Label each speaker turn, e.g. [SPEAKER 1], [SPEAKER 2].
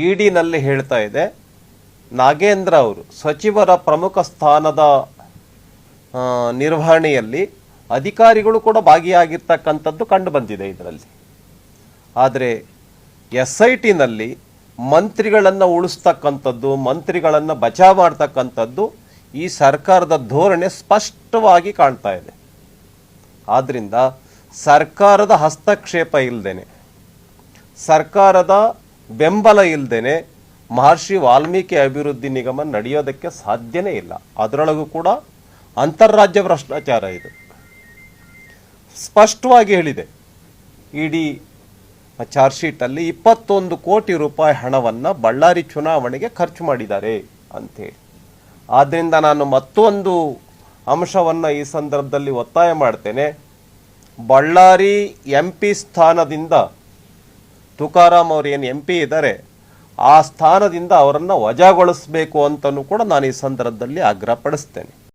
[SPEAKER 1] ಇಡಿನಲ್ಲಿ ಹೇಳ್ತಾ ಇದೆ, ನಾಗೇಂದ್ರ ಅವರು ಸಚಿವರ ಪ್ರಮುಖ ಸ್ಥಾನದ ನಿರ್ವಹಣೆಯಲ್ಲಿ ಅಧಿಕಾರಿಗಳು ಕೂಡ ಭಾಗಿಯಾಗಿರ್ತಕ್ಕಂಥದ್ದು ಕಂಡು ಬಂದಿದೆ ಇದರಲ್ಲಿ. ಆದರೆ ಎಸ್ ಐ ಟಿನಲ್ಲಿ ಮಂತ್ರಿಗಳನ್ನು ಉಳಿಸ್ತಕ್ಕಂಥದ್ದು, ಮಂತ್ರಿಗಳನ್ನು ಬಚಾವ್ ಮಾಡ್ತಕ್ಕಂಥದ್ದು ಈ ಸರ್ಕಾರದ ಧೋರಣೆ ಸ್ಪಷ್ಟವಾಗಿ ಕಾಣ್ತಾ ಇದೆ. ಆದ್ದರಿಂದ ಸರ್ಕಾರದ ಹಸ್ತಕ್ಷೇಪ ಇಲ್ಲದೇನೆ ಸರ್ಕಾರದ ಬೆಂಬಲ ಇಲ್ಲದೇನೆ ಮಹರ್ಷಿ ವಾಲ್ಮೀಕಿ ಅಭಿವೃದ್ಧಿ ನಿಗಮ ನಡೆಯೋದಕ್ಕೆ ಸಾಧ್ಯನೇ ಇಲ್ಲ. ಅದರೊಳಗೂ ಕೂಡ ಅಂತಾರಾಜ್ಯ ಭ್ರಷ್ಟಾಚಾರ ಇದು. ಸ್ಪಷ್ಟವಾಗಿ ಹೇಳಿದೆ. ಇಡೀ ಚಾರ್ಜ್ ಶೀಟಲ್ಲಿ ಇಪ್ಪತ್ತೊಂದು ಕೋಟಿ ರೂಪಾಯಿ ಹಣವನ್ನು ಬಳ್ಳಾರಿ ಚುನಾವಣೆಗೆ ಖರ್ಚು ಮಾಡಿದ್ದಾರೆ ಅಂತೇಳಿ. ಆದ್ದರಿಂದ ನಾನು ಮತ್ತೊಂದು ಅಂಶವನ್ನು ಈ ಸಂದರ್ಭದಲ್ಲಿ ಒತ್ತಾಯ ಮಾಡ್ತೇನೆ. ಬಳ್ಳಾರಿ ಎಂ ಪಿ ಸ್ಥಾನದಿಂದ ತುಕಾರಾಮ್ ಅವರು ಏನು ಎಂ ಪಿ ಇದ್ದಾರೆ, ಆ ಸ್ಥಾನದಿಂದ ಅವರನ್ನು ವಜಾಗೊಳಿಸಬೇಕು ಅಂತಲೂ ಕೂಡ ನಾನು ಈ ಸಂದರ್ಭದಲ್ಲಿ ಆಗ್ರಹಪಡಿಸ್ತೇನೆ.